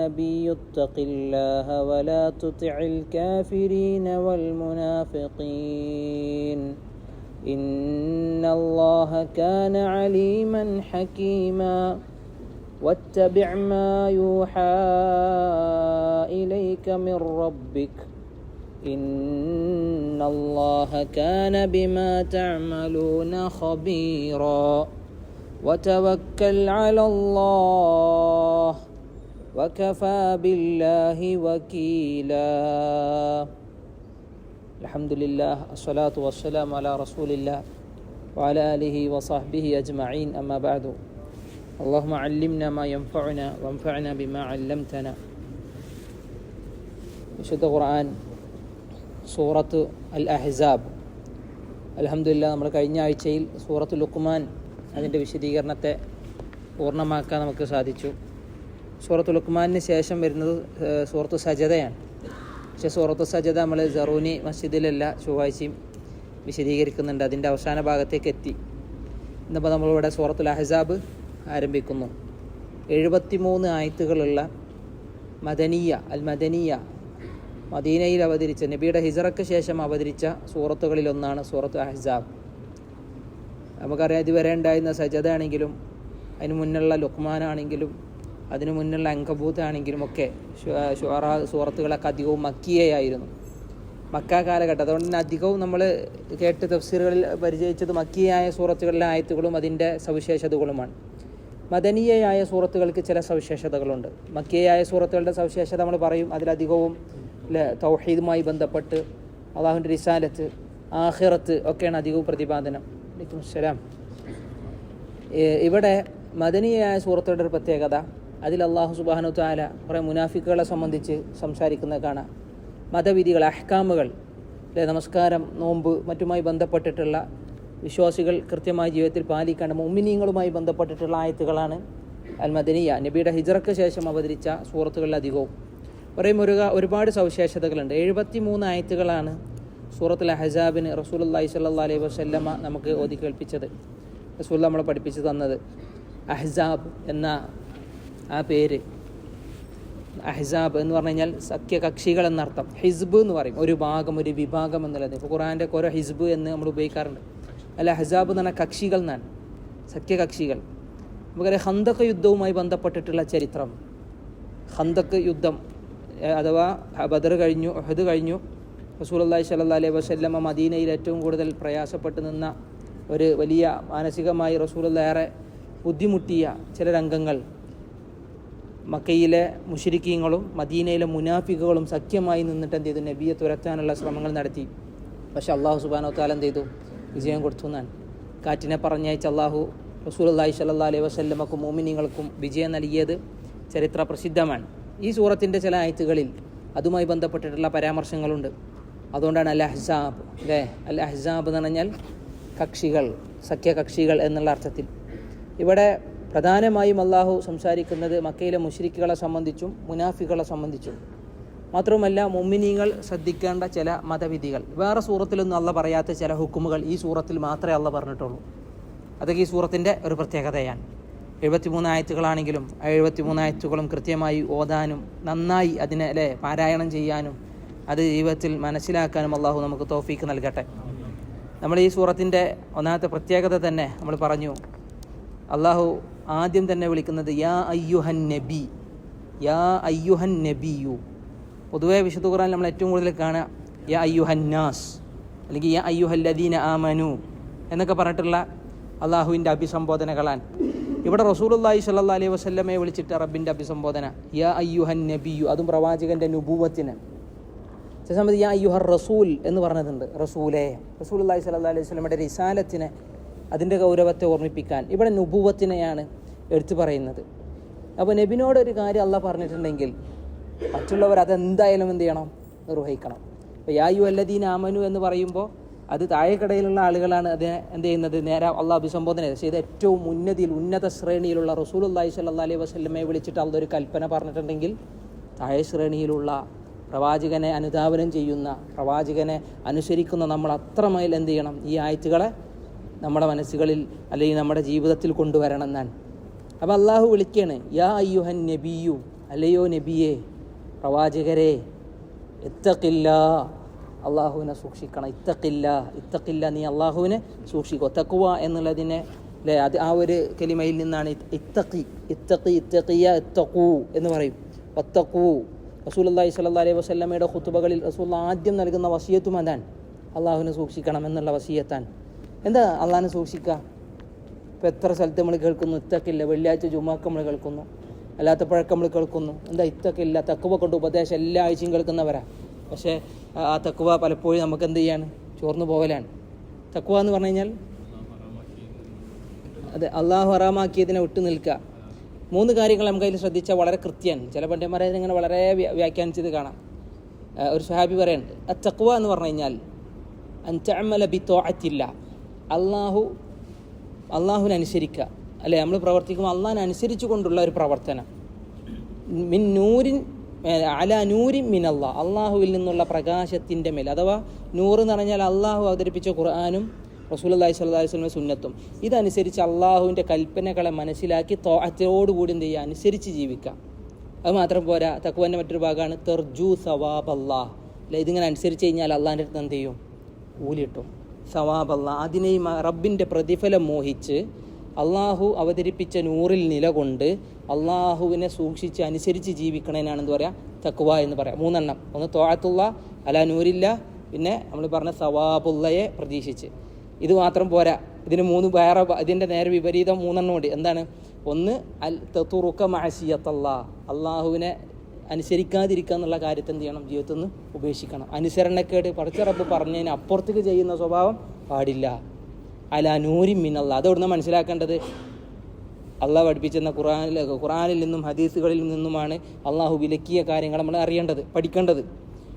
النبي اتق الله ولا تطع الكافرين والمنافقين. إن الله كان عليما حكيما. واتبع ما يوحى إليك من ربك. إن الله كان بما تعملون خبيرا. وتوكل على الله. وكفى بالله وكيلا الحمد لله الصلاة والسلام على رسول الله وعلى آله وصحبه أجمعين أما بعد اللهم علمنا ما ينفعنا وانفعنا بما علمتنا വിശുദ്ധ ഖുർആൻ സൂറത്ത് അൽ അഹ്സാബ് അലഹമില്ല നമ്മൾ കഴിഞ്ഞ ആഴ്ചയിൽ സൂറത്ത് ലുക്മാൻ അതിൻ്റെ വിശദീകരണത്തെ പൂർണ്ണമാക്കാൻ നമുക്ക് സാധിച്ചു സൂറത്ത് ലുക്മാനിന് ശേഷം വരുന്നത് സൂറത്ത് സജതയാണ് പക്ഷേ സൂറത്ത് സജത നമ്മൾ ജറൂനി മസ്ജിദിലല്ല ചൊവ്വാഴ്ചയും വിശദീകരിക്കുന്നുണ്ട്. അതിന്റെ അവസാന ഭാഗത്തേക്ക് എത്തി. ഇന്നിപ്പോൾ നമ്മളിവിടെ സൂറത്തുൽ അഹസാബ് ആരംഭിക്കുന്നു. എഴുപത്തിമൂന്ന് ആയത്തുകളുള്ള മദനീയ അൽ മദനീയ മദീനയിൽ അവതരിച്ച നബിയുടെ ഹിസറക്ക് ശേഷം അവതരിച്ച സൂറത്തുകളിലൊന്നാണ് സൂറത്ത് അഹ്സാബ്. നമുക്കറിയാം ഇതുവരെ ഉണ്ടായിരുന്ന സജദാണെങ്കിലും അതിന് മുന്നുള്ള ലുക്മാനാണെങ്കിലും അതിന് മുന്നുള്ള അങ്കബൂത്ത് ആണെങ്കിലും ഒക്കെ ഷുറ സൂറത്തുകളൊക്കെ അധികവും മക്കിയയായിരുന്നു. മക്ക കാലഘട്ടം. അതുകൊണ്ട് തന്നെ അധികവും നമ്മൾ കേട്ട് തഫ്സീറുകളിൽ പരിചയിച്ചത് മക്കിയായ സൂറത്തുകളിലെ ആയത്തുകളും അതിന്റെ സവിശേഷതകളുമാണ്. മദനീയയായ സൂറത്തുകൾക്ക് ചില സവിശേഷതകളുണ്ട്. മക്കിയായ സൂറത്തുകളുടെ സവിശേഷത നമ്മൾ പറയും. അതിലധികവും തൗഹീദുമായി ബന്ധപ്പെട്ട് അള്ളാഹുവിന്റെ റിസാലത്ത് ആഹിറത്ത് ഒക്കെയാണ് അധികവും പ്രതിപാദനം. അസ്സലാം. ഇവിടെ മദനീയായ സൂറത്തുകളുടെ ഒരു പ്രത്യേകത അതിൽ അള്ളാഹു സുബാനു താല കുറേ മുനാഫിക്കുകളെ സംബന്ധിച്ച് സംസാരിക്കുന്നത് കാണാം. മതവിധികൾ അഹ്കാമുകൾ അല്ലെ നമസ്കാരം നോമ്പ് മറ്റുമായി ബന്ധപ്പെട്ടിട്ടുള്ള വിശ്വാസികൾ കൃത്യമായി ജീവിതത്തിൽ പാലിക്കേണ്ട മുമ്മിനീങ്ങളുമായി ബന്ധപ്പെട്ടിട്ടുള്ള ആയത്തുകളാണ് അൽ മദനിയ നബിയുടെ ഹിജറക്ക് ശേഷം അവതരിച്ച പറയും ഒരു ഒരുപാട് സവിശേഷതകളുണ്ട്. എഴുപത്തി മൂന്ന് ആയത്തുകളാണ് സൂറത്തുൽ അഹസാബിന് റസൂലുല്ലാഹി സ്വല്ലല്ലാഹി അലൈഹി വസല്ലമ നമുക്ക് ഓതി കേൾപ്പിച്ചത് റസൂൽ നമ്മളെ പഠിപ്പിച്ചു തന്നത്. അഹ്സാബ് എന്ന ആ പേര്. അഹ്സാബ് എന്ന് പറഞ്ഞു കഴിഞ്ഞാൽ സഖ്യകക്ഷികൾ എന്നർത്ഥം. ഹിസ്ബ് എന്ന് പറയും. ഒരു ഭാഗം ഒരു വിഭാഗം എന്നുള്ളത്. ഇപ്പോൾ ഖുറാന്റെ ഓരോ ഹിസ്ബ് എന്ന് നമ്മൾ ഉപയോഗിക്കാറുണ്ട്. അല്ല ഹസാബ് എന്ന് പറഞ്ഞാൽ കക്ഷികൾ എന്നാണ്. സഖ്യകക്ഷികൾ. നമുക്കറിയാം ഹന്തക യുദ്ധവുമായി ബന്ധപ്പെട്ടിട്ടുള്ള ചരിത്രം. ഹന്തക്ക് യുദ്ധം അഥവാ ബദർ കഴിഞ്ഞു ഒഹദ് കഴിഞ്ഞു. റസൂൽ അള്ളാഹി സ്വല്ലാ അലൈഹി വസല്ലമ്മ മദീനയിൽ ഏറ്റവും കൂടുതൽ പ്രയാസപ്പെട്ട് നിന്ന ഒരു വലിയ മാനസികമായി ഏറെ ബുദ്ധിമുട്ടിയ ചില രംഗങ്ങൾ. മക്കയിലെ മുഷിരിക്കീങ്ങളും മദീനയിലെ മുനാഫിക്കുകളും സഖ്യമായി നിന്നിട്ട് എന്ത് ചെയ്തു? നബിയെ തുരത്താനുള്ള ശ്രമങ്ങൾ നടത്തി. പക്ഷേ അള്ളാഹു സുബാനോ താല എന്ത് ചെയ്തു? വിജയം കൊടുത്തു എന്നാണ്. കാറ്റിനെ പറഞ്ഞയച്ച അള്ളാഹു റസൂൽ അള്ളാഹി സ്വല്ലാ അലൈഹി വസ്ല്ലമക്കും മോമിനിങ്ങൾക്കും വിജയം നൽകിയത് ചരിത്ര പ്രസിദ്ധമാണ്. ഈ സൂറത്തിന്റെ ചില ആയത്തുകളിൽ അതുമായി ബന്ധപ്പെട്ടിട്ടുള്ള പരാമർശങ്ങളുണ്ട്. അതുകൊണ്ടാണ് അൽ അഹ്സാബ് അല്ലേ? അൽ അഹ്സാബ് എന്ന് പറഞ്ഞാൽ കക്ഷികൾ സഖ്യകക്ഷികൾ എന്നുള്ള അർത്ഥത്തിൽ. ഇവിടെ പ്രധാനമായും അള്ളാഹു സംസാരിക്കുന്നത് മക്കയിലെ മുഷരിക്കുകളെ സംബന്ധിച്ചും മുനാഫികളെ സംബന്ധിച്ചും. മാത്രവുമല്ല മുമ്മിനീങ്ങൾ ശ്രദ്ധിക്കേണ്ട ചില മതവിധികൾ. വേറെ സൂറത്തിലൊന്നും അല്ല പറയാത്ത ചില ഹുക്കുമുകൾ ഈ സൂറത്തിൽ മാത്രമേ അല്ല പറഞ്ഞിട്ടുള്ളൂ. അതൊക്കെ ഈ സൂറത്തിന്റെ ഒരു പ്രത്യേകതയാണ്. എഴുപത്തിമൂന്ന് ആയത്തുകളാണെങ്കിലും ആ എഴുപത്തിമൂന്ന് ആയത്തുകളും കൃത്യമായി ഓതാനും നന്നായി അതിനെ അല്ലേ പാരായണം ചെയ്യാനും അത് ജീവിതത്തിൽ മനസ്സിലാക്കാനും അള്ളാഹു നമുക്ക് തോഫീക്ക് നൽകട്ടെ. നമ്മൾ ഈ സൂറത്തിന്റെ ഒന്നാമത്തെ പ്രത്യേകത തന്നെ നമ്മൾ പറഞ്ഞു അള്ളാഹു ആദ്യം തന്നെ വിളിക്കുന്നത് യാ അയ്യുഹൻ നബി. യാ അയ്യുഹൻ നബിയു. പൊതുവെ വിശുദ്ധ ഖുറാൻ നമ്മൾ ഏറ്റവും കൂടുതൽ കാണുക യാ അയ്യുഹൻ നാസ് അല്ലെങ്കിൽ യാ അയ്യുഹല്ലദീന ആമനു എന്നൊക്കെ പറഞ്ഞിട്ടുള്ള അള്ളാഹുവിന്റെ അഭിസംബോധനകളാണ്. ഇവിടെ റസൂലുള്ളാഹി സ്വല്ലല്ലാഹി അലൈഹി വസല്ലമയെ വിളിച്ചിട്ട് റബ്ബിന്റെ അഭിസംബോധന യാ അയ്യുഹൻ നബിയു അതും പ്രവാചകന്റെ നുബൂവത്തിന്. ചില സമയത്ത് യാ അയ്യുഹർ റസൂൽ എന്ന് പറഞ്ഞിട്ടുണ്ട് റസൂലേ. റസൂലുള്ളാഹി സല്ലാ അലൈഹി വസല്ലമയുടെ റിസാലത്തിനെ അതിന്റെ ഗൗരവത്തെ ഓർമ്മിപ്പിക്കാൻ. ഇവിടെ നുപൂവത്തിനെയാണ് എടുത്തു പറയുന്നത്. അപ്പോൾ നബിനോട് ഒരു കാര്യം അല്ല പറഞ്ഞിട്ടുണ്ടെങ്കിൽ മറ്റുള്ളവർ അതെന്തായാലും എന്ത് ചെയ്യണം? നിർവഹിക്കണം. അപ്പോൾ യായു അല്ലദീൻ ആമനു എന്ന് പറയുമ്പോൾ അത് താഴെക്കടയിലുള്ള ആളുകളാണ് അതിനെ എന്ത് ചെയ്യുന്നത്? നേരെ അള്ള അഭിസംബോധന ചെയ്ത്. ഏറ്റവും ഉന്നതിയിൽ ഉന്നത ശ്രേണിയിലുള്ള റസൂൽ അള്ളാഹി സല്ലാ അലൈഹി വസ്ലമെ വിളിച്ചിട്ട് അള്ളൊരു കൽപ്പന പറഞ്ഞിട്ടുണ്ടെങ്കിൽ താഴെ ശ്രേണിയിലുള്ള പ്രവാചകനെ അനുധാവനം ചെയ്യുന്ന പ്രവാചകനെ അനുസരിക്കുന്ന നമ്മൾ അത്രമേൽ എന്ത് ചെയ്യണം? ഈ ആയത്തുകളെ നമ്മുടെ മനസ്സുകളിൽ അല്ലെങ്കിൽ നമ്മുടെ ജീവിതത്തിൽ കൊണ്ടുവരണം എന്നാണ് അപ്പോൾ അള്ളാഹു വിളിക്കുകയാണ് യാ അയ്യുഹൻ നബിയു അല്ലയോ നബിയെ പ്രവാചകരെ എത്തക്കില്ല അള്ളാഹുവിനെ സൂക്ഷിക്കണം. ഇത്തക്കില്ല ഇത്തക്കില്ല നീ അള്ളാഹുവിനെ സൂക്ഷിക്കുക തക്കുവ എന്നുള്ളതിനെ അല്ലേ അത് ആ ഒരു കലിമയിൽ നിന്നാണ് ഇത് ഇത്തക്കി ഇത്തക്കി ഇത്തക്കിയ ഇത്തക്കൂ എന്ന് പറയും. ഒത്തക്കൂ റസൂൽ അള്ളാഹി സ്വല്ലാ അലൈഹി വസ്ലമയുടെ കുത്തുബകളിൽ റസൂൽ ആദ്യം നൽകുന്ന വസീയത്തും അതാണ്. അള്ളാഹുവിനെ സൂക്ഷിക്കണം എന്നുള്ള വസിയത്താൻ എന്താ അള്ളാഹാനെ സൂക്ഷിക്കുക? ഇപ്പം എത്ര സ്ഥലത്ത് നമ്മൾ കേൾക്കുന്നു ഇത്തക്കില്ല വെള്ളിയാഴ്ച ജുമാക്ക് നമ്മൾ കേൾക്കുന്നു. അല്ലാത്ത പഴക്കം നമ്മൾ കേൾക്കുന്നു. എന്താ ഇത്തക്കില്ല തക്കുവ കൊണ്ട് ഉപദേശം എല്ലാ ആഴ്ചയും കേൾക്കുന്നവരാ. പക്ഷേ ആ- തക്കുവ പലപ്പോഴും നമുക്ക് എന്ത് ചെയ്യാണ്? ചോർന്നു പോകലാണ്. തക്കുവ എന്ന് പറഞ്ഞു കഴിഞ്ഞാൽ? അതെ അള്ളാഹു ഹറാമാക്കിയതിനെ വിട്ടു നിൽക്കുക. മൂന്ന് കാര്യങ്ങൾ നമുക്ക് അതിൽ ശ്രദ്ധിച്ചാൽ വളരെ കൃത്യമാണ്. ചില പണ്ഡിതന്മാരെ ഇങ്ങനെ വളരെ വ്യ- വ്യാഖ്യാനിച്ചത് കാണാം. ഒരു സ്വഹാബി പറയുന്നുണ്ട് ആ തക്കുവ എന്ന് പറഞ്ഞു കഴിഞ്ഞാൽ അൻതഅമല ബി തോഅത്തില്ല അള്ളാഹു അള്ളാഹുവിനെ അനുസരിക്കുക അല്ലെ? നമ്മൾ പ്രവർത്തിക്കുമ്പോൾ അള്ളാഹിനെ അനുസരിച്ചു കൊണ്ടുള്ള ഒരു പ്രവർത്തനം. മിൻ നൂരിൻ അല നൂരിൻ മിൻ അള്ളാഹ് അള്ളാഹുവിൽ നിന്നുള്ള പ്രകാശത്തിന്റെ മേൽ. അഥവാ നൂറ് എന്ന് പറഞ്ഞാൽ അള്ളാഹു അവതരിപ്പിച്ച ഖുർആാനും റസൂലി സ്വല്ലി വസ്ലമെ സുന്നത്തും. ഇതനുസരിച്ച് അള്ളാഹുവിന്റെ കൽപ്പനകളെ മനസ്സിലാക്കി തോഹത്തോടുകൂടി എന്ത് ചെയ്യുക? അനുസരിച്ച് ജീവിക്കുക. അത് മാത്രം പോരാ. തക്കുവന്റെ മറ്റൊരു ഭാഗമാണ് തെർജു സവാബ് അള്ളാഹ് അല്ലെ? ഇതിങ്ങനെ അനുസരിച്ച് കഴിഞ്ഞാൽ അള്ളാഹിന്റെ അടുത്ത് എന്ത് ചെയ്യും? ഊലിട്ടും സവാബ് അള്ളാഹ് അതിനെയും റബ്ബിന്റെ പ്രതിഫലം മോഹിച്ച് അള്ളാഹു അവതരിപ്പിച്ച നൂറിൽ നിലകൊണ്ട് അള്ളാഹുവിനെ സൂക്ഷിച്ച് അനുസരിച്ച് ജീവിക്കണേനാണെന്ന് പറയാം. തക്കുവ എന്ന് പറയാം. മൂന്നെണ്ണം. ഒന്ന് തോഴത്തുള്ള അല നൂരില്ല പിന്നെ നമ്മൾ പറഞ്ഞ സവാബുള്ളയെ പ്രതീക്ഷിച്ച്. ഇത് മാത്രം പോരാ. ഇതിന് മൂന്ന് വേറെ ഇതിന്റെ നേരെ വിപരീതം മൂന്നെണ്ണം ഉണ്ട്. എന്താണ്? ഒന്ന് അൽ തെത്തുറുക്ക മാസിയത്തല്ല അള്ളാഹുവിനെ അനുസരിക്കാതിരിക്കുക എന്നുള്ള കാര്യത്തെ എന്ത് ചെയ്യണം? ജീവിതത്തിൽ നിന്ന് ഉപേക്ഷിക്കണം. അനുസരണക്കേട് പഠിച്ച റബ്ബ് പറഞ്ഞതിന് അപ്പുറത്തേക്ക് ചെയ്യുന്ന സ്വഭാവം പാടില്ല. അല നൂരി മിന്നല്ല അതവിടുന്ന് മനസ്സിലാക്കേണ്ടത്? അള്ളാഹ് പഠിപ്പിച്ചെന്ന ഖുറാനിൽ ഖുറാനിൽ നിന്നും ഹദീസുകളിൽ നിന്നുമാണ് അള്ളാഹു വിലക്കിയ കാര്യങ്ങൾ നമ്മൾ അറിയേണ്ടത് പഠിക്കേണ്ടത്.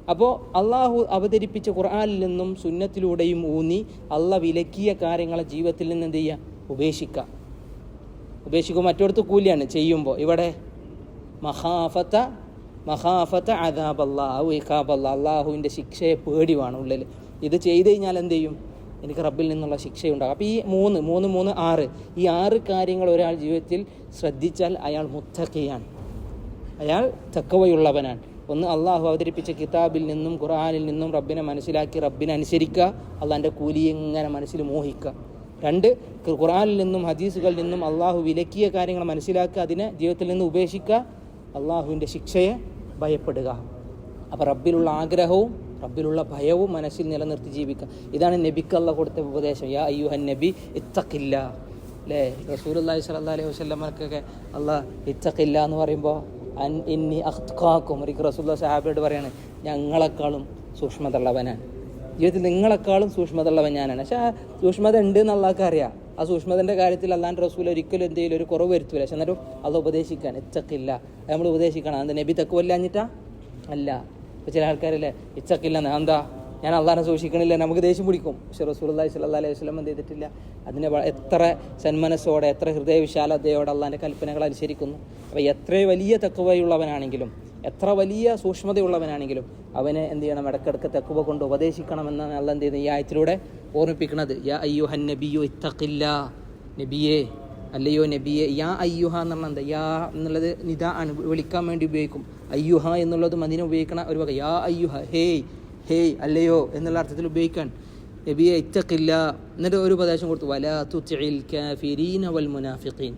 അപ്പോൾ അള്ളാഹു അവതരിപ്പിച്ച ഖുർആനിൽ നിന്നും സുന്നത്തിലൂടെയും ഊന്നി അള്ളാഹ് വിലക്കിയ കാര്യങ്ങളെ ജീവിതത്തിൽ നിന്ന് എന്ത് ചെയ്യുക? ഉപേക്ഷിക്കുക. ഉപേക്ഷിക്കുമ്പോൾ മറ്റൊടത്ത് കൂലിയാണ് ചെയ്യുമ്പോൾ. ഇവിടെ മഹാഫത്ത മഹാഫത്ത അദാബല്ലാ ഇഖാബല്ല അള്ളാഹുവിന്റെ ശിക്ഷയെ പേടി വേണം ഉള്ളിൽ ഇത് ചെയ്ത് കഴിഞ്ഞാൽ എന്ത് ചെയ്യും? എനിക്ക് റബ്ബിൽ നിന്നുള്ള ശിക്ഷയുണ്ടാകും. അപ്പോൾ ഈ മൂന്ന് മൂന്ന് മൂന്ന് ആറ് ഈ ആറ് കാര്യങ്ങൾ ഒരാൾ ജീവിതത്തിൽ ശ്രദ്ധിച്ചാൽ അയാൾ മുത്തക്കയാണ് അയാൾ തക്കവയുള്ളവനാണ് ഒന്ന് അള്ളാഹു അവതരിപ്പിച്ച കിതാബിൽ നിന്നും ഖുർആനിൽ നിന്നും റബ്ബിനെ മനസ്സിലാക്കി റബ്ബിനെ അനുസരിക്കുക. അള്ളാഹിന്റെ കൂലി എങ്ങനെ മനസ്സിൽ മോഹിക്കുക. രണ്ട് ഖുർആാനിൽ നിന്നും ഹദീസുകളിൽ നിന്നും അള്ളാഹു വിലക്കിയ കാര്യങ്ങൾ മനസ്സിലാക്കുക. അതിനെ ജീവിതത്തിൽ നിന്ന് ഉപേക്ഷിക്കുക. അള്ളാഹുവിന്റെ ശിക്ഷയെ ഭയപ്പെടുക. അപ്പോൾ റബ്ബിലുള്ള ആഗ്രഹവും റബ്ബിലുള്ള ഭയവും മനസ്സിൽ നിലനിർത്തി ജീവിക്കുക. ഇതാണ് നബിക്കല്ല കൊടുത്ത ഉപദേശം. യാ അയ്യുഹൻ നബി ഇത്തക്കില്ല അല്ലേ റസൂൽ അള്ളാഹി സ്വല്ലാ അലൈഹി വസ്ലമർക്കൊക്കെ അല്ല ഇത്തക്കില്ല എന്ന് പറയുമ്പോൾ അൻ ഇന്നി അഖ്കാക്കും ഒരിക്കൽ റസൂല്ല സാഹാബിയോട് പറയാണ് ഞങ്ങളെക്കാളും സൂക്ഷ്മതള്ളവനാണ് ജീവിതത്തിൽ നിങ്ങളെക്കാളും സൂക്ഷ്മതയുള്ളവൻ ഞാനാണ്. പക്ഷേ ആ സൂക്ഷ്മത ഉണ്ട് എന്നുള്ള അറിയാം. ആ സൂക്ഷ്മതന്റെ കാര്യത്തിൽ അല്ലാണ്ട് റസൂൽ ഒരിക്കലും എന്തെങ്കിലും ഒരു കുറവ് വരുത്തൂല. പക്ഷെ എന്നാലും അത് ഉപദേശിക്കാൻ ഇച്ചക്കില്ല. അത് നമ്മൾ ഉപദേശിക്കണം. അത് നബി തക്കുവല്ലാഞ്ഞിട്ടാ അല്ല. ഇപ്പോൾ ചില ആൾക്കാരല്ലേ ഇച്ചക്കില്ല എന്താ ഞാൻ അള്ളാഹിനെ സൂക്ഷിക്കണില്ല നമുക്ക് ദേഷ്യം പിടിക്കും. പക്ഷെ റസൂലി സ്വല്ലാ അലൈഹി വസ്ലം എന്ത് ചെയ്തിട്ടില്ല? അതിനെ എത്ര സന്മനസ്സോടെ എത്ര ഹൃദയവിശാലതയോടെ അള്ളാഹിന്റെ കൽപ്പനകൾ അനുസരിക്കുന്നു. അപ്പോൾ എത്ര വലിയ തക്കുവയുള്ളവനാണെങ്കിലും എത്ര വലിയ സൂക്ഷ്മതയുള്ളവനാണെങ്കിലും അവനെ എന്ത് ചെയ്യണം ഇടക്കിടക്ക് തെക്കുവ കൊണ്ട് ഉപദേശിക്കണമെന്നാണ് അല്ല എന്ത് ചെയ്യുന്നത് ഈ ആയത്തിലൂടെ ഓർമ്മിപ്പിക്കുന്നത്. യാ അയ്യോ ഹൻ നബിയോ ഇത്തക്കില്ല നബിയേ അല്ലയോ നബിയെ യാ അയ്യുഹ എന്നുള്ള എന്താ? യാ എന്നുള്ളത് നിത ആണ് വിളിക്കാൻ വേണ്ടി ഉപയോഗിക്കും. അയ്യുഹ എന്നുള്ളത് അതിനെ ഉപയോഗിക്കണ ഒരു വക യാ അയ്യുഹ ഹേയ് ഹേയ് അല്ലയോ എന്നുള്ള അർത്ഥത്തിൽ ഉപയോഗിക്കാൻ. നബിയെ ഇത്തക്കില്ല എന്നിട്ട് ഒരു ഉപദേശം കൊടുത്തു. വലാ തുൽ കാഫിരീന വൽ മുനാഫിഖീൻ.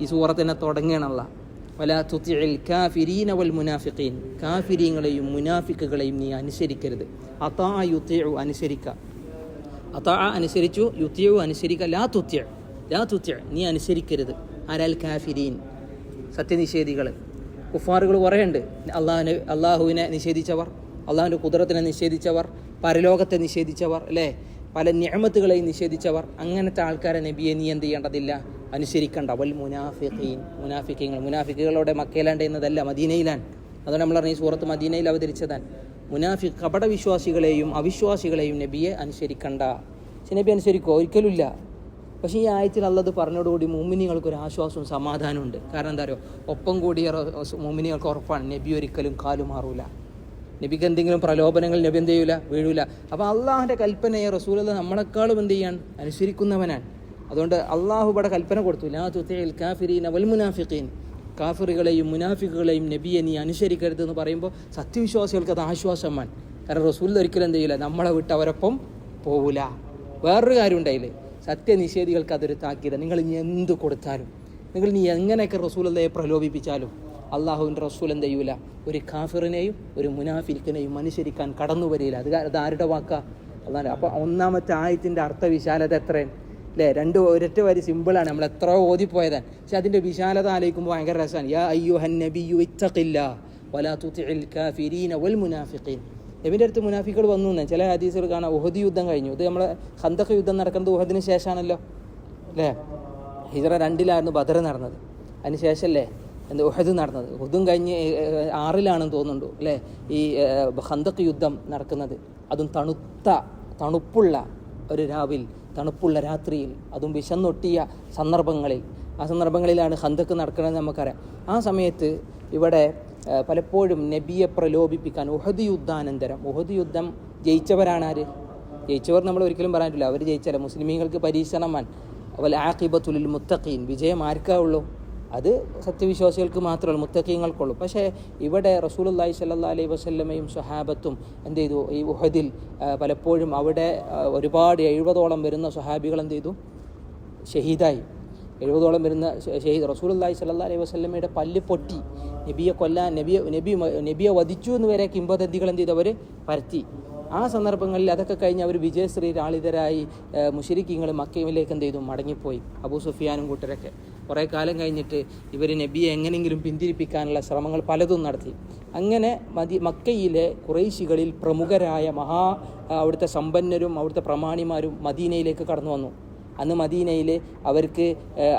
ഈ സൂറത്തിനെ തുടങ്ങണമല്ല വല തുത്തിൽ കാഫിരീന വൽ മുനാഫിഖീൻ. കാഫിരീങ്ങളെയും മുനാഫിക്കുകളെയും നീ അനുസരിക്കരുത്. അതാ യുത്തേഴു അനുസരിക്ക. അതാ അനുസരിച്ചു യുത്യു അനുസരിക്ക. ലാ തുത്യ ലാ തുത്യ നീ അനുസരിക്കരുത്. ആരാൽ കാഫിരീൻ. സത്യനിഷേധികൾ കുഫാറുകൾ കുറേ ഉണ്ട് അള്ളാഹുവിനെ അള്ളാഹുവിനെ നിഷേധിച്ചവർ അള്ളാഹുവിന്റെ കുതിരത്തിനെ നിഷേധിച്ചവർ പരലോകത്തെ നിഷേധിച്ചവർ അല്ലേ? പല ഞമത്തുകളെയും നിഷേധിച്ചവർ അങ്ങനത്തെ ആൾക്കാരെ നബിയെ നീ എന്ത് ചെയ്യേണ്ടതില്ല? അനുസരിക്കണ്ട. വൽ മുനാഫിഖീൻ. മുനാഫിക്കീങ്ങൾ മുനാഫിക്കുകളോടെ മക്കയിലാണ്ട് എന്നതല്ല മദീനയിലാണ്. അതുകൊണ്ട് നമ്മൾ പറഞ്ഞ ഈ സൂറത്ത് മദീനയിൽ അവതരിച്ചതാണ്. മുനാഫി കപടവിശ്വാസികളെയും അവിശ്വാസികളെയും നബിയെ അനുസരിക്കണ്ട. നബി അനുസരിക്കുക ഒരിക്കലുമില്ല. പക്ഷേ ഈ ആയത്തിൽ അല്ലത് പറഞ്ഞതോടുകൂടി മോമിനികൾക്ക് ഒരു ആശ്വാസവും സമാധാനമുണ്ട് കാരണം എന്താ പറയുക ഒപ്പം കൂടിയ മോമിനികൾക്ക് ഉറപ്പാണ്. നബി ഒരിക്കലും കാലു മാറൂല. നബിക്ക് എന്തെങ്കിലും പ്രലോഭനങ്ങൾ നബി എന്ത് ചെയ്യൂല? വീഴൂല. അപ്പോൾ അള്ളാഹിന്റെ കൽപ്പനയെ റസൂലത് നമ്മളെക്കാളും എന്ത് ചെയ്യാൻ അനുസരിക്കുന്നവനാണ്. അതുകൊണ്ട് അള്ളാഹു ഇവിടെ കൽപ്പന കൊടുത്തു ലാ തുത്തിൽ കാഫിരീന വൽ മുനാഫിഖീൻ. കാഫിറുകളെയും മുനാഫിക്കുകളെയും നബിയെ നീ അനുസരിക്കരുത് എന്ന് പറയുമ്പോൾ സത്യവിശ്വാസികൾക്ക് അത് ആശ്വാസമാണ്. കാരണം റസൂൽ ഒരിക്കലും എന്ത് ചെയ്യില്ല നമ്മളെ വിട്ട് അവരൊപ്പം പോവില്ല വേറൊരു കാര്യം ഉണ്ടായില്ലേ? സത്യനിഷേധികൾക്ക് അതൊരു താക്കീത നിങ്ങൾ ഇനി എന്ത് കൊടുത്താലും നിങ്ങൾ നീ എങ്ങനെയൊക്കെ റസൂലതയെ പ്രലോഭിപ്പിച്ചാലും അള്ളാഹുവിന്റെ റസൂൽ എന്ത് ചെയ്യൂല? ഒരു കാഫിറിനെയും ഒരു മുനാഫിരിക്കിനെയും അനുസരിക്കാൻ കടന്നു വരില്ല അത് അത് ആരുടെ വാക്കാ? അതാണ് അപ്പോൾ ഒന്നാമത്തെ ആയത്തിന്റെ അർത്ഥവിശാലത എത്രയാണ്? അല്ലേ രണ്ട് ഒരൊറ്റ വരി സിമ്പിളാണ്. നമ്മൾ എത്ര ഓതിപ്പോയതാണ് പക്ഷെ അതിന്റെ വിശാലത ആലോചിക്കുമ്പോൾ ഭയങ്കര രസമാണ്. യാ അയ്യോ ഹൻ നബിയു ഇത്തഖില്ല വലാ തുതിഇൽ കാഫിരീന വൽ മുനാഫിഖീൻ. നബിന്റെ അടുത്ത് മുനാഫിക്കുകൾ വന്നു എന്ന്. ചില ഹദീസുകൾ കാണാം. ഉഹദ് യുദ്ധം കഴിഞ്ഞു. ഇത് നമ്മളെ ഹന്തക്ക യുദ്ധം നടക്കുന്നത് ഉഹദിന് ശേഷമാണല്ലോ. അല്ലേ ഹിജറ രണ്ടിലായിരുന്നു ബദർ നടന്നത്. അതിന് ശേഷമല്ലേ? എന്ത് ഉഹദ് നടന്നത്. ഉഹദും കഴിഞ്ഞ് ആറിലാണെന്ന് തോന്നുന്നുണ്ട്? അല്ലേ ഈ ഹന്തക്ക് യുദ്ധം നടക്കുന്നത്. അതും തണുത്ത തണുപ്പുള്ള ഒരു രാവിൽ തണുപ്പുള്ള രാത്രിയിൽ അതും വിശന്നൊട്ടിയ സന്ദർഭങ്ങളിൽ. ആ സന്ദർഭങ്ങളിലാണ് ഹന്തക്ക് നടക്കണമെന്ന് നമുക്കറിയാം. ആ സമയത്ത് ഇവിടെ പലപ്പോഴും നബിയെ പ്രലോഭിപ്പിക്കാൻ ഉഹദ് യുദ്ധാനന്തരം. ഉഹദ് യുദ്ധം ജയിച്ചവരാണ് ആര് ജയിച്ചവർ നമ്മൾ ഒരിക്കലും പറയാനില്ല അവർ ജയിച്ചല്ല മുസ്ലിമീങ്ങൾക്ക് പരീക്ഷണമാൻ അവൽ ആഖിബത്തുലിൽ മുത്തഖീൻ. വിജയം ആർക്കാ ഉള്ളൂ? അത് സത്യവിശ്വാസികൾക്ക് മാത്രമല്ല മുത്തഖീങ്ങൾക്കുള്ളൂ. പക്ഷേ ഇവിടെ റസൂലുള്ളാഹി സ്വല്ലല്ലാഹി അലൈഹി വസല്ലമയും സ്വഹാബത്തും എന്ത് ചെയ്തു? ഈ ഉഹദിൽ പലപ്പോഴും അവിടെ ഒരുപാട് എഴുപതോളം വരുന്ന സ്വഹാബികൾ എന്ത് ചെയ്തു? ഷഹീദായി. എഴുപതോളം വരുന്ന ഷഹീദ് റസൂലുള്ളാഹി സ്വല്ലല്ലാഹി അലൈഹി വസല്ലമയുടെ പല്ല് പൊട്ടി. നബിയെ കൊല്ലാൻ നബിയെ നബി നബിയെ വധിച്ചു എന്ന് വരെ കിംബദന്തികൾ എന്ത് ചെയ്തു? അവർ പരത്തി. ആ സന്ദർഭങ്ങളിൽ അതൊക്കെ കഴിഞ്ഞ് അവർ വിജയശ്രീ രാളിതരായി മുഷരിക്കിങ്ങൾ മക്കയിലേക്ക് എന്ത് ചെയ്തു? മടങ്ങിപ്പോയി. അബൂ സുഫിയാനും കൂട്ടരൊക്കെ. കുറേ കാലം കഴിഞ്ഞിട്ട് ഇവർ നബിയെ എങ്ങനെയെങ്കിലും പിന്തിരിപ്പിക്കാനുള്ള ശ്രമങ്ങൾ പലതും നടത്തി. അങ്ങനെ മതി മക്കയിലെ കുറേശികളിൽ പ്രമുഖരായ മഹാ അവിടുത്തെ സമ്പന്നരും അവിടുത്തെ പ്രമാണിമാരും മദീനയിലേക്ക് കടന്നു വന്നു. അന്ന് മദീനയിൽ അവർക്ക്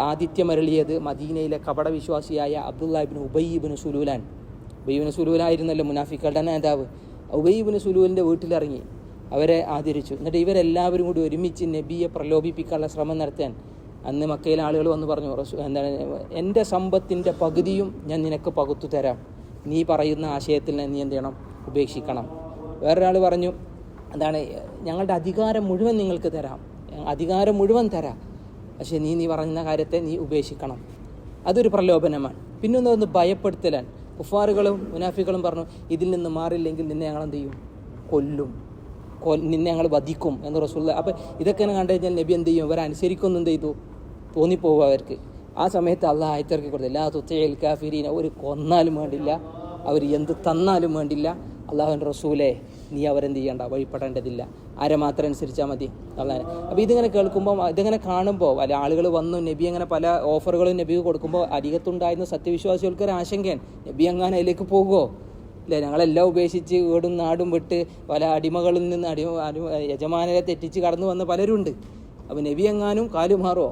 ആതിഥ്യമരളിയത് മദീനയിലെ കപടവിശ്വാസിയായ അബ്ദുല്ലാഹിബിൻ ഉബൈബിന് സുലൂലാൻ. ഉബൈബിന് സുലൂലായിരുന്നല്ലോ മുനാഫിക്കളുടെ നേതാവ്. ഉബൈബിന് സുലൂലിന്റെ വീട്ടിലിറങ്ങി. അവരെ ആദരിച്ചു. എന്നിട്ട് ഇവരെല്ലാവരും കൂടി ഒരുമിച്ച് നബിയെ പ്രലോഭിപ്പിക്കാനുള്ള ശ്രമം നടത്താൻ അന്ന് മക്കയിലെ ആളുകൾ വന്ന് പറഞ്ഞു എന്താണ് എന്റെ സമ്പത്തിന്റെ പകുതിയും ഞാൻ നിനക്ക് പകുത്തു തരാം. നീ പറയുന്ന ആശയത്തിൽ നീ എന്ത് ചെയ്യണം? ഉപേക്ഷിക്കണം. വേറൊരാൾ പറഞ്ഞു എന്താണ് ഞങ്ങളുടെ അധികാരം മുഴുവൻ നിങ്ങൾക്ക് തരാം. അധികാരം മുഴുവൻ തരാം. പക്ഷേ നീ നീ പറഞ്ഞ കാര്യത്തെ നീ ഉപേക്ഷിക്കണം. അതൊരു പ്രലോഭനമാണ്. പിന്നെ ഒന്ന് ഭയപ്പെടുത്തലാണ്. കുഫാറുകളും മുനാഫികളും പറഞ്ഞു ഇതിൽ നിന്ന് മാറില്ലെങ്കിൽ നിന്നെ ഞങ്ങൾ എന്ത് ചെയ്യും? കൊല്ലും. നിന്നെ ഞങ്ങൾ വധിക്കും എന്ന് റസൂള്ള അപ്പം ഇതൊക്കെ കണ്ടു കഴിഞ്ഞാൽ നബി എന്ത് ചെയ്യും? അവരെ അനുസരിക്കൊന്നും എന്ത് ചെയ്തു? തോന്നിപ്പോകും അവർക്ക്. ആ സമയത്ത് അള്ളാഹ് ആയത്തിറക്കി കൊടുത്തു. എല്ലാ തുത്തയിൽ കാഫിരീന. അവർ കൊന്നാലും വേണ്ടില്ല. അവർ എന്ത് തന്നാലും വേണ്ടില്ല. അള്ളാഹുവിന്റെ റസൂലെ നീ അവരെന്ത് ചെയ്യണ്ട? വഴിപ്പെടേണ്ടതില്ല. ആരെ മാത്രം അനുസരിച്ചാൽ മതി. അള്ളാഹ്. അപ്പോൾ ഇതിങ്ങനെ കേൾക്കുമ്പോൾ ഇതിങ്ങനെ കാണുമ്പോൾ അല്ല ആളുകൾ വന്നു നബി അങ്ങനെ പല ഓഫറുകളും നബിക്ക് കൊടുക്കുമ്പോൾ അരികത്തുണ്ടായിരുന്ന സത്യവിശ്വാസികൾക്ക് ഒരു ആശങ്കയാണ്. നബി അങ്ങനെ അതിലേക്ക് പോകുമോ ഇല്ല ഞങ്ങളെല്ലാം ഉപേക്ഷിച്ച് വീടും നാടും വിട്ട് പല അടിമകളിൽ നിന്ന് അടിമ യജമാനരെ തെറ്റിച്ച് കടന്നു വന്ന പലരുണ്ട്. അപ്പോൾ നബി എങ്ങാനും കാലുമാറോ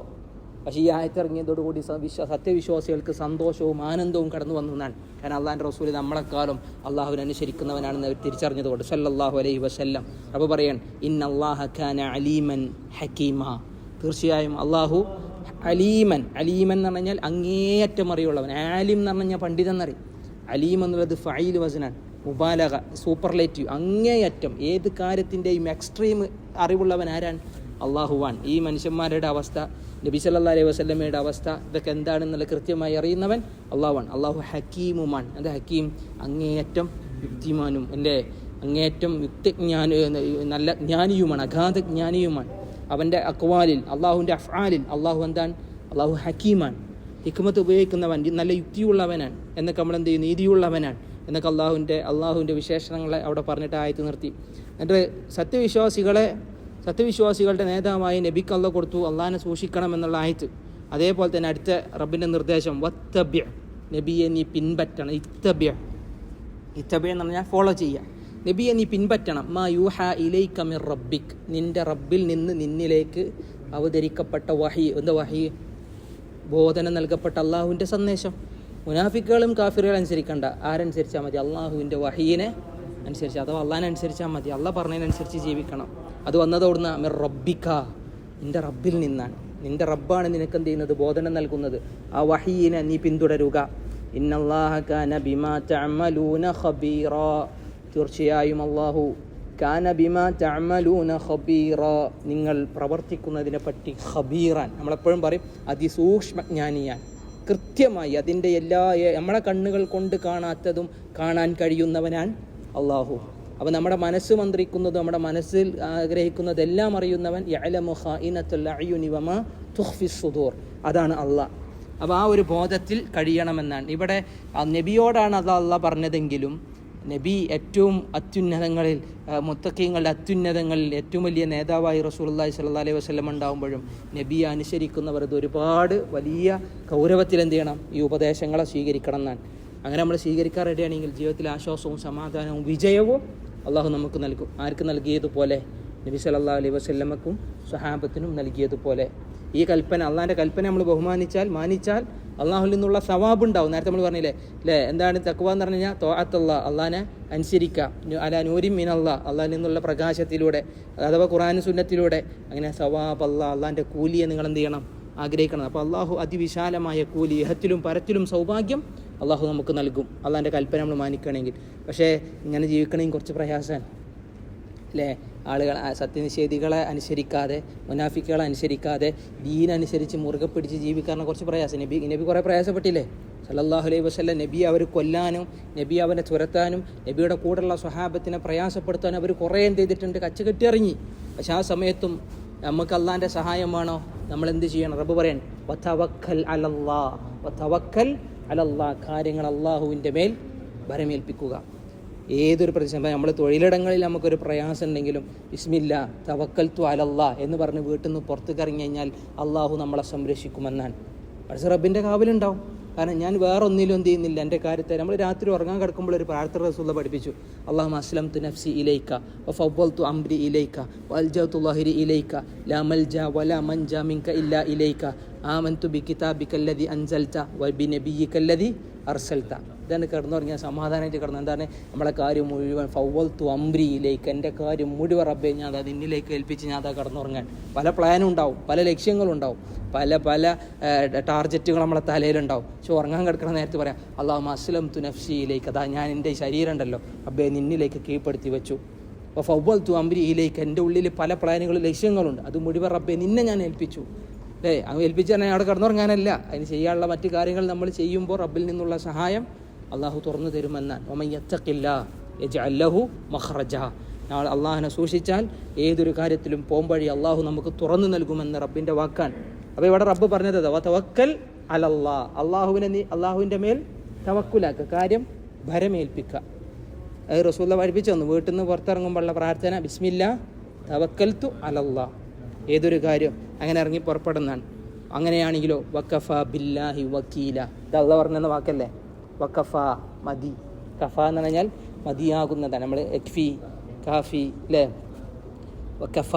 പക്ഷേ ഈ ആയത്തിറങ്ങിയതോടുകൂടി കൂടി വിശ്വ സത്യവിശ്വാസികൾക്ക് സന്തോഷവും ആനന്ദവും കടന്നു വന്നതാണ് കാരണം അള്ളാഹിന്റെ റസൂൽ നമ്മളെക്കാളും അള്ളാഹുവിനെ അനുസരിക്കുന്നവനാണെന്ന് അവർ തിരിച്ചറിഞ്ഞതുകൊണ്ട്. സല്ലല്ലാഹു അലൈഹി വസല്ലം. അപ്പോൾ പറയാൻ ഇൻ അള്ളാഹ അലീമൻ ഹക്കീമ. തീർച്ചയായും അള്ളാഹു അലീമൻ അലീമൻ എന്ന് പറഞ്ഞാൽ അങ്ങേയറ്റം അറിയുള്ളവൻ ആലിം എന്ന് പറഞ്ഞാൽ പണ്ഡിതൻ എന്നറിയും അലീം എന്നുള്ളത് ഫൈൽ വസനാണ് മുബാലക സൂപ്പർലേറ്റീവ് അങ്ങേയറ്റം. ഏത് കാര്യത്തിന്റെയും എക്സ്ട്രീം അറിവുള്ളവൻ ആരാണ്? അള്ളാഹുവാൻ ഈ മനുഷ്യന്മാരുടെ അവസ്ഥ നബി സല്ലാ അലൈഹി വസല്ലമയുടെ അവസ്ഥ ഇതൊക്കെ എന്താണെന്നുള്ള കൃത്യമായി അറിയുന്നവൻ അള്ളാഹുവാൻ അള്ളാഹു ഹക്കീമുമാൻ അത് ഹക്കീം? അങ്ങേയറ്റം യുക്തിമാനും എന്റെ അങ്ങേയറ്റം യുക്തജ്ഞാന നല്ല ജ്ഞാനിയുമാണ് അഗാധ ജ്ഞാനിയുമാണ് അവന്റെ അക്വാലിൽ അള്ളാഹുവിന്റെ അഫ്ആലിൽ അള്ളാഹു എന്താണ്? അള്ളാഹു ഹക്കീമാണ്. ഹിക്മത്ത് ഉപയോഗിക്കുന്നവൻ നല്ല യുക്തിയുള്ളവനാണ്. എന്നൊക്കെ നമ്മൾ എന്ത് ചെയ്യും? നീതിയുള്ളവനാണ്. എന്നൊക്കെ അള്ളാഹുവിന്റെ അള്ളാഹുവിന്റെ വിശേഷണങ്ങളെ അവിടെ പറഞ്ഞിട്ട് ആയത്ത് നിർത്തി. എന്നിട്ട് സത്യവിശ്വാസികളെ സത്യവിശ്വാസികളുടെ നേതാവായി നബിക്ക് അള്ള കൊടുത്തു. അള്ളാഹിനെ സൂക്ഷിക്കണം എന്നുള്ള ആയത്ത്. അതേപോലെ തന്നെ അടുത്ത റബ്ബിന്റെ നിർദ്ദേശം വത്തബ്യ. നബിയെ നീ പിൻപറ്റണം. ഇത്തബ്യ. ഇത്തബ്യ എന്ന് പറഞ്ഞാൽ ഫോളോ ചെയ്യുക. നബിയെ നീ പിൻപറ്റണം. മാ യൂഹ ഇലൈക മിർ റബ്ബിക്. നിന്റെ റബ്ബിൽ നിന്ന് നിന്നിലേക്ക് അവതരിക്കപ്പെട്ട വഹി എന്താ വഹി? ബോധനം നൽകപ്പെട്ട അള്ളാഹുവിന്റെ സന്ദേശം. മുനാഫിക്കുകളും കാഫിറുകളും അനുസരിക്കണ്ട. ആരനുസരിച്ചാൽ മതി? അള്ളാഹുവിന്റെ വഹീനെ അനുസരിച്ച്. അഥവാ അള്ളാഹിനനുസരിച്ചാൽ മതി. അള്ള പറഞ്ഞതിനനുസരിച്ച് ജീവിക്കണം. അത് വന്നതോടുന്ന മിർ റബ്ബിക്ക. നിന്റെ റബ്ബിൽ നിന്നാണ്. നിന്റെ റബ്ബാണ് നിനക്ക് എന്ത് ചെയ്യുന്നത്? ബോധനം നൽകുന്നത്. ആ വഹീനെ നീ പിന്തുടരുക. ഇന്നല്ലാഹ തീർച്ചയായും അള്ളാഹു നിങ്ങൾ പ്രവർത്തിക്കുന്നതിനെ പറ്റി ഖബീറാൻ. നമ്മളെപ്പോഴും പറയും അതിസൂക്ഷ്മജ്ഞാനിയാൻ. കൃത്യമായി അതിന്റെ എല്ലാ നമ്മളെ കണ്ണുകൾ കൊണ്ട് കാണാത്തതും കാണാൻ കഴിയുന്നവനാൻ അള്ളാഹു അപ്പോൾ നമ്മുടെ മനസ്സ് മന്ത്രിക്കുന്നതും നമ്മുടെ മനസ്സിൽ ആഗ്രഹിക്കുന്നതെല്ലാം അറിയുന്നവൻ അതാണ് അള്ളാഹ്. അപ്പോൾ ആ ഒരു ബോധത്തിൽ കഴിയണമെന്നാണ്. ഇവിടെ നബിയോടാണ് അത് അള്ളാഹ് പറഞ്ഞതെങ്കിലും നബി ഏറ്റവും അത്യുന്നതങ്ങളിൽ മുത്തക്കീങ്ങളുടെ അത്യുന്നതങ്ങളിൽ ഏറ്റവും വലിയ നേതാവായി റസൂലുള്ളാഹി സ്വല്ലല്ലാഹി അലൈഹി വസ്ലം ഉണ്ടാകുമ്പോഴും നബിയെ അനുസരിക്കുന്നവർ ഇത് ഒരുപാട് വലിയ കൗരവത്തിൽ എന്ത് ചെയ്യണം? ഈ ഉപദേശങ്ങളെ സ്വീകരിക്കണം എന്നാണ്. അങ്ങനെ നമ്മൾ സ്വീകരിക്കാൻ റെഡിയാണെങ്കിൽ ജീവിതത്തിൽ ആശ്വാസവും സമാധാനവും വിജയവും അള്ളാഹു നമുക്ക് നൽകും. ആർക്ക് നൽകിയതുപോലെ? നബി സല്ലല്ലാഹു അലൈഹി വസല്ലമക്കും സഹാബത്തിനും നൽകിയതുപോലെ. ഈ കൽപ്പന അള്ളാഹിന്റെ കൽപ്പന നമ്മൾ ബഹുമാനിച്ചാൽ മാനിച്ചാൽ അള്ളാഹുൽ നിന്നുള്ള സവാബ് ഉണ്ടാവും. നേരത്തെ നമ്മൾ പറഞ്ഞില്ലേ അല്ലേ എന്താണ് തക്കുവ എന്ന് പറഞ്ഞു കഴിഞ്ഞാൽ തോഅത്തല്ല അള്ളാഹിനെ അനുസരിക്കുക അല നൂരി മീൻ അള്ളാഹ് അള്ളാഹിൽ നിന്നുള്ള പ്രകാശത്തിലൂടെ അഥവാ ഖുറാൻ സുന്നത്തിലൂടെ അങ്ങനെ സവാബ് അള്ളാഹ് അള്ളാഹിന്റെ കൂലിയെ നിങ്ങൾ എന്ത് ചെയ്യണം? ആഗ്രഹിക്കണം. അപ്പോൾ അള്ളാഹു അതിവിശാലമായ കൂലി ഇഹത്തിലും പരത്തിലും സൗഭാഗ്യം അള്ളാഹു നമുക്ക് നൽകും. അള്ളാഹിന്റെ കൽപ്പന നമ്മൾ മാനിക്കണമെങ്കിൽ പക്ഷേ ഇങ്ങനെ ജീവിക്കണമെങ്കിൽ കുറച്ച് പ്രയാസമാണ്. അല്ലേ ആളുകൾ സത്യനിഷേധികളെ അനുസരിക്കാതെ മുനാഫിക്കുകളെ അനുസരിക്കാതെ ദീനനുസരിച്ച് മുറുകെ പിടിച്ച് ജീവിക്കാറിന് കുറച്ച് പ്രയാസം. നബി നബി കുറേ പ്രയാസപ്പെട്ടില്ലേ? സല്ലാഹു അലൈഹി വസ്ല്ല നബി അവർ കൊല്ലാനും നബി അവനെ തുരത്താനും നബിയുടെ കൂടെയുള്ള സ്വഹാബത്തിനെ പ്രയാസപ്പെടുത്താനും അവർ കുറേ എന്ത് ചെയ്തിട്ടുണ്ട്? കച്ച കെട്ടിയിറങ്ങി. പക്ഷെ ആ സമയത്തും നമുക്ക് അള്ളാന്റെ സഹായം വേണോ? നമ്മൾ എന്ത് ചെയ്യണം? റബ്ബ് പറയാൻ അലല്ലാ അലല്ലാ കാര്യങ്ങൾ അള്ളാഹുവിന്റെ മേൽ ഭരമേൽപ്പിക്കുക. ഏതൊരു പ്രതിസന്ധി നമ്മൾ തൊഴിലിടങ്ങളിൽ നമുക്കൊരു പ്രയാസം ഉണ്ടെങ്കിലും ഇസ്മില്ല തവക്കൽ ത്വാലല്ല എന്ന് പറഞ്ഞ് വീട്ടിൽ നിന്ന് പുറത്തേക്ക് കറങ്ങി കഴിഞ്ഞാൽ അള്ളാഹു നമ്മളെ സംരക്ഷിക്കുമെന്നാണ്. പക്ഷേ റബ്ബിന്റെ കാവലുണ്ടാവും. കാരണം ഞാൻ വേറെ ഒന്നിലും എന്ത് ചെയ്യുന്നില്ല. എന്റെ കാര്യത്തെ നമ്മൾ രാത്രി ഉറങ്ങാൻ കിടക്കുമ്പോൾ ഒരു പ്രാർത്ഥന റസൂള്ള പഠിപ്പിച്ചു. അള്ളാഹു അസ്ലം തു നഫ്സി ഇലൈക്ക വഫവ്വൽ തു അംരി ഇലൈക്ക വൽജത്തു ലഹിരി ഇലൈക്ക ലാ മൽജ വല മൻജ മിങ്ക ഇല്ല ഇലൈക്ക ആമൻതു ബി കിതാബിക്കല്ലതി അൻസൽത വൈബി ബി നബിയിക്കല്ലതി അർസൽത്ത ഇതാണ് കിടന്നുറങ്ങിയ സമാധാനമായിട്ട് കിടന്നു എന്താണ് നമ്മളെ കാര്യം മുഴുവൻ ഫൗവൽ തു അംബ്രിയിലേക്ക് എന്റെ കാര്യം മുഴുവൻ റബ്ബെ ഞാൻ അത് ഇന്നിലേക്ക് ഏൽപ്പിച്ച് ഞാൻ അതാ കിടന്നുറങ്ങാൻ. പല പ്ലാനും ഉണ്ടാവും പല ലക്ഷ്യങ്ങളും ഉണ്ടാവും പല പല ടാർജറ്റുകൾ നമ്മളെ തലയിലുണ്ടാവും. പക്ഷെ ഉറങ്ങാൻ കിടക്കുന്ന നേരത്തെ പറയാം അള്ളാഹു അസ്ലം തു നഫ്സിയിലേക്ക് അതാ ഞാൻ എന്റെ ശരീരം ഉണ്ടല്ലോ അബ്ബേ നിന്നിലേക്ക് കീഴ്പ്പെടുത്തി വെച്ചു. അപ്പോൾ ഫൗബൽ തു അംബ്രിയിലേക്ക് എന്റെ ഉള്ളിൽ പല പ്ലാനുകളും ലക്ഷ്യങ്ങളുണ്ട്. അത് മുഴുവൻ റബ്ബെ നിന്നെ ഞാൻ ഏൽപ്പിച്ചു. അല്ലേ അങ്ങ് ഏൽപ്പിച്ച് തന്നെ അവിടെ കിടന്നുറങ്ങാനല്ല. അതിന് ചെയ്യാനുള്ള മറ്റു കാര്യങ്ങൾ നമ്മൾ ചെയ്യുമ്പോൾ റബ്ബിൽ നിന്നുള്ള സഹായം അള്ളാഹു തുറന്നു തരുമെന്നാണ്. ഒമയ്യത്തക്കില്ല അല്ലഹു മഹ്റജ നമ്മൾ അള്ളാഹിനെ സൂക്ഷിച്ചാൽ ഏതൊരു കാര്യത്തിലും പോംവഴി അള്ളാഹു നമുക്ക് തുറന്നു നൽകുമെന്ന് റബ്ബിന്റെ വാക്കാണ്. അപ്പോൾ ഇവിടെ റബ്ബ് പറഞ്ഞത് തവക്കൽ അലല്ലാ. അള്ളാഹുവിനെ നീ അള്ളാഹുവിന്റെ മേൽ തവക്കുലാക്കുക. കാര്യം ഭരമേൽപ്പിക്കുക. അത് റസൂല്ല പഠിപ്പിച്ചു തന്നു. വീട്ടിൽ നിന്ന് പുറത്തിറങ്ങുമ്പോഴുള്ള പ്രാർത്ഥന ബിസ്മില്ല തവക്കൽത്തു അലല്ലാ. ഏതൊരു കാര്യം അങ്ങനെ ഇറങ്ങി പുറപ്പെടുന്നതാണ്. അങ്ങനെയാണെങ്കിലോ വക്കഫ ബില്ലാഹി വക്കീല. ഇത് അള്ള പറഞ്ഞെന്ന വാക്കല്ലേ? വക്കഫ മതി കഫ എന്ന് പറഞ്ഞാൽ മതിയാകുന്നതാണ്. നമ്മൾ എക്ഫി കാഫി അല്ലേ വക്കഫ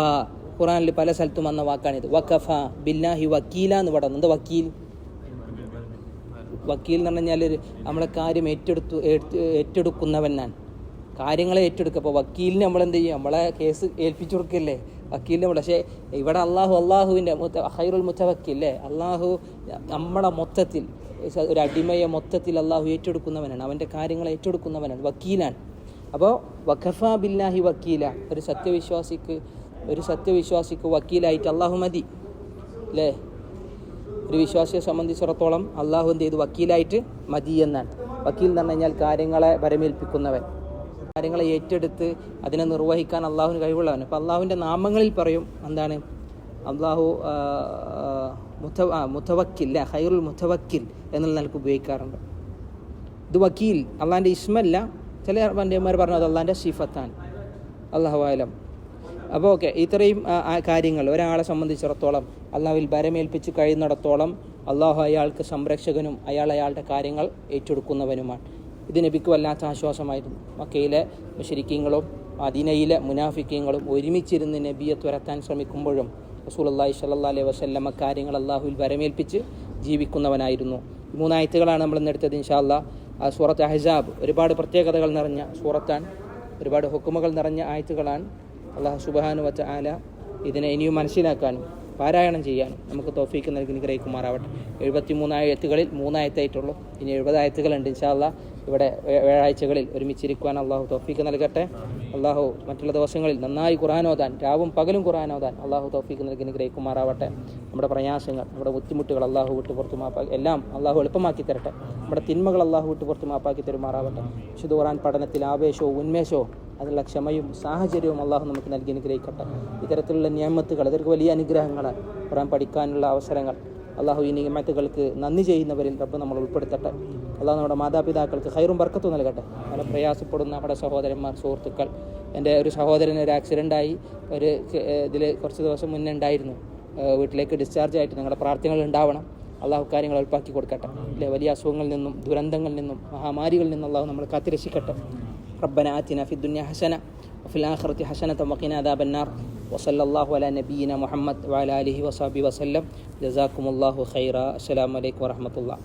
ഖുറാനിൽ പല സ്ഥലത്തും വന്ന വാക്കാണിത്. വക്കഫ ബില്ലാഹി വക്കീല എന്ന് പറയുന്നത്. എന്താ വക്കീൽ? വക്കീൽ എന്ന് പറഞ്ഞാൽ നമ്മളെ കാര്യം ഏറ്റെടുത്തു ഏറ്റു- ഏറ്റെടുക്കുന്നവനാണ് കാര്യങ്ങളെ ഏറ്റെടുക്കുക. അപ്പോൾ വക്കീലിന് നമ്മൾ എന്ത് ചെയ്യും? നമ്മളെ കേസ് ഏൽപ്പിച്ചു കൊടുക്കല്ലേ? നമ്മൾ പക്ഷേ ഇവിടെ അള്ളാഹു അള്ളാഹുവിന്റെ ഹൈറുൽ മുത്തവക്കില്ലേ അള്ളാഹു നമ്മുടെ മൊത്തത്തിൽ ഒരു അടിമയെ മൊത്തത്തിൽ അള്ളാഹു ഏറ്റെടുക്കുന്നവനാണ്. അവന്റെ കാര്യങ്ങൾ ഏറ്റെടുക്കുന്നവനാണ്. വക്കീലാണ്. അപ്പോൾ വഖഫ ബില്ലാഹി വക്കീല. ഒരു സത്യവിശ്വാസിക്ക് ഒരു സത്യവിശ്വാസിക്ക് വക്കീലായിട്ട് അള്ളാഹു മതി. അല്ലേ? ഒരു വിശ്വാസിയെ സംബന്ധിച്ചിടത്തോളം അള്ളാഹു എന്ത് ചെയ്തു? വക്കീലായിട്ട് മതി എന്നാണ്. വക്കീൽ എന്ന് പറഞ്ഞു കഴിഞ്ഞാൽ കാര്യങ്ങളെ വരമേൽപ്പിക്കുന്നവൻ. കാര്യങ്ങളെ ഏറ്റെടുത്ത് അതിനെ നിർവഹിക്കാൻ അള്ളാഹുവിന് കഴിവുള്ളവൻ. അപ്പം അള്ളാഹുവിന്റെ നാമങ്ങളിൽ പറയും എന്താണ്? അള്ളാഹു മുത്ത മുത്തവക്കിൽ ഹൈറുൽ മുത്തവക്കിൽ എന്നുള്ള നിലയ്ക്ക് ഉപയോഗിക്കാറുണ്ട്. ഇത് വക്കീൽ അള്ളാഹിന്റെ ഇസ്മല്ല. ചില പണ്ഡിതന്മാർ പറഞ്ഞു അത് അള്ളാഹിന്റെ സിഫത്താണ് അള്ളാഹു ആലം അപ്പോൾ ഓക്കെ ഇത്രയും കാര്യങ്ങൾ. ഒരാളെ സംബന്ധിച്ചിടത്തോളം അള്ളാഹുവിൽ ഭരമേൽപ്പിച്ച് കഴിയുന്നിടത്തോളം അള്ളാഹു അയാൾക്ക് സംരക്ഷകനും അയാൾ അയാളുടെ കാര്യങ്ങൾ ഏറ്റെടുക്കുന്നവനുമാണ്. ഇത് നബിക്ക് വല്ലാത്ത ആശ്വാസമായിരുന്നു. മക്കയിലെ മുഷരിക്കീങ്ങളും മദീനയിലെ മുനാഫിക്കീങ്ങളും ഒരുമിച്ചിരുന്ന് നബിയെ തുരത്താൻ ശ്രമിക്കുമ്പോഴും അള്ളാഹി സല്ലാ അലൈഹി വസല്ലമ കാര്യങ്ങൾ അള്ളാഹുവിൽ വരമേൽപ്പിച്ച് ജീവിക്കുന്നവനായിരുന്നു. മൂന്നായത്തുകളാണ് നമ്മൾ ഇന്നെടുത്തത് ഇൻഷാല്ല സൂറത്ത് അഹ്സാബ് ഒരുപാട് പ്രത്യേകതകൾ നിറഞ്ഞ സൂറത്താണ്. ഒരുപാട് ഹുക്കുമകൾ നിറഞ്ഞ ആയത്തുകളാണ് അള്ളാഹു സുബാനു വച്ച ആല ഇതിനെ ഇനിയും മനസ്സിലാക്കാനും പാരായണം ചെയ്യാനും നമുക്ക് തോഫീക്ക് നൽകി നിഗ്രഹിക്കുമാറാവട്ടെ എഴുപത്തി മൂന്നായത്തുകളിൽ മൂന്നായത്തായിട്ടുള്ളൂ. ഇനി എഴുപതായത്തുകളുണ്ട് ഇൻഷാല്ല ഇവിടെ വ്യാഴാഴ്ചകളിൽ ഒരുമിച്ചിരിക്കുവാൻ അള്ളാഹു തോഫീക്ക് നൽകട്ടെ. അള്ളാഹു മറ്റുള്ള ദിവസങ്ങളിൽ നന്നായി ഖുർആൻ രാവും പകലും ഓതാൻ അള്ളാഹു തോഫീക്ക് നൽകി നിഗ്രഹിക്കുമാറാവട്ടെ നമ്മുടെ പ്രയാസങ്ങൾ നമ്മുടെ ബുദ്ധിമുട്ടുകൾ അള്ളാഹു വിട്ട് പുറത്തു മാപ്പാക്കി എല്ലാം അള്ളാഹു എളുപ്പമാക്കി തരട്ടെ. നമ്മുടെ തിന്മകൾ അള്ളാഹു വിട്ട് പുറത്ത് മാപ്പാക്കി തരുമാറാവട്ടെ. വിശുദ്ധ ഖുറാൻ പഠനത്തിൽ ആവേശവും ഉന്മേഷവും അതിനുള്ള ക്ഷമയും സാഹചര്യവും അള്ളാഹു നമുക്ക് നൽകി അനുഗ്രഹിക്കട്ടെ. ഇത്തരത്തിലുള്ള നിയമത്തുകൾ ഇതൊക്കെ വലിയ അനുഗ്രഹങ്ങൾ ഖുറാൻ പഠിക്കാനുള്ള അവസരങ്ങൾ അള്ളാഹു ഈ നിയമത്തുകൾക്ക് നന്ദി ചെയ്യുന്നവരിൽ റബ്ബ് നമ്മൾ ഉൾപ്പെടുത്തട്ടെ. അള്ളാഹു നമ്മുടെ മാതാപിതാക്കൾക്ക് ഹൈറും ബർക്കത്തും നൽകട്ടെ. പല പ്രയാസപ്പെടുന്ന നമ്മുടെ സഹോദരന്മാർ സുഹൃത്തുക്കൾ. എന്റെ ഒരു സഹോദരന് ഒരു ആക്സിഡന്റായി ഒരു ഇതിൽ കുറച്ച് ദിവസം മുന്നേ ഉണ്ടായിരുന്നു. വീട്ടിലേക്ക് ഡിസ്ചാർജ് ആയിട്ട് നിങ്ങളുടെ പ്രാർത്ഥനകൾ ഉണ്ടാവണം. അള്ളാഹു കാര്യങ്ങൾ ഉൾപ്പാക്കി കൊടുക്കട്ടെ. അല്ലെ വലിയ അസുഖങ്ങളിൽ നിന്നും ദുരന്തങ്ങളിൽ നിന്നും മഹാമാരികളിൽ നിന്നും അള്ളാഹു നമ്മൾ കാത്തിരക്ഷിക്കട്ടെ. റബ്ബന ആത്തിന ഫിദ്ദുന്യ ഹസന. وفي الآخرة حسنة وقنا عذاب النار. وصلى الله على نبينا محمد وعلى آله وصحبه وسلم. جزاكم الله خيرا. السلام عليكم ورحمة الله.